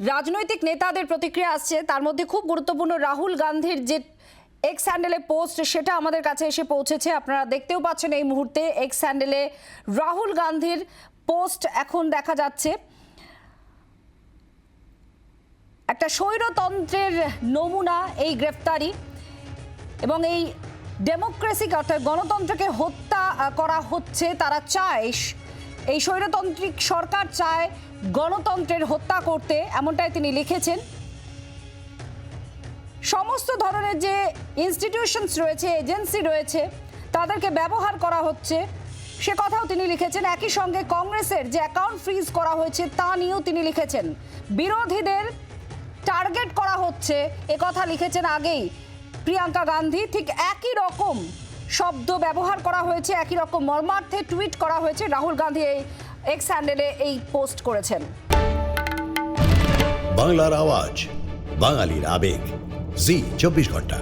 রাজনৈতিক নেতাদের প্রতিক্রিয়া আসছে। তার মধ্যে খুব গুরুত্বপূর্ণ রাহুল গান্ধীর যে এক্স হ্যান্ডেলে পোস্ট সেটা আমাদের কাছে এসে পৌঁছেছে। আপনারা দেখতেও পাচ্ছেন এই মুহূর্তে এক্স হ্যান্ডেলে রাহুল গান্ধীর পোস্ট এখন দেখা যাচ্ছে। একটা স্বৈরতন্ত্রের নমুনা এই গ্রেফতারি এবং এই ডেমোক্রেসিকে অর্থাৎ গণতন্ত্রকে হত্যা করা হচ্ছে, তারা চায়। এই স্বৈরতান্ত্রিক সরকার চায় গণতন্ত্রের হত্যা করতে, এমনটাই তিনি লিখেছেন। সমস্ত ধরনের যে ইনস্টিটিউশনস রয়েছে এজেন্সি রয়েছে, তাদেরকে ব্যবহার করা হচ্ছে। সে কথাও তিনি লিখেছেন। একই সঙ্গে কংগ্রেসের যে অ্যাকাউন্ট ফ্রিজ করা হয়েছে, তা নিয়েও তিনি লিখেছেন। বিরোধীদের টার্গেট করা হচ্ছে, এ কথা লিখেছেন আগেই। প্রিয়াঙ্কা গান্ধী ঠিক একই রকম শব্দ ব্যবহার করা হয়েছে, একই রকম মর্মার্থে টুইট করা হয়েছে। রাহুল গান্ধী এই এক্স হ্যান্ডেলে এই পোস্ট করেছেন। বাংলার আওয়াজ, বাঙালির আবেগ। জি, চব্বিশ ঘণ্টা।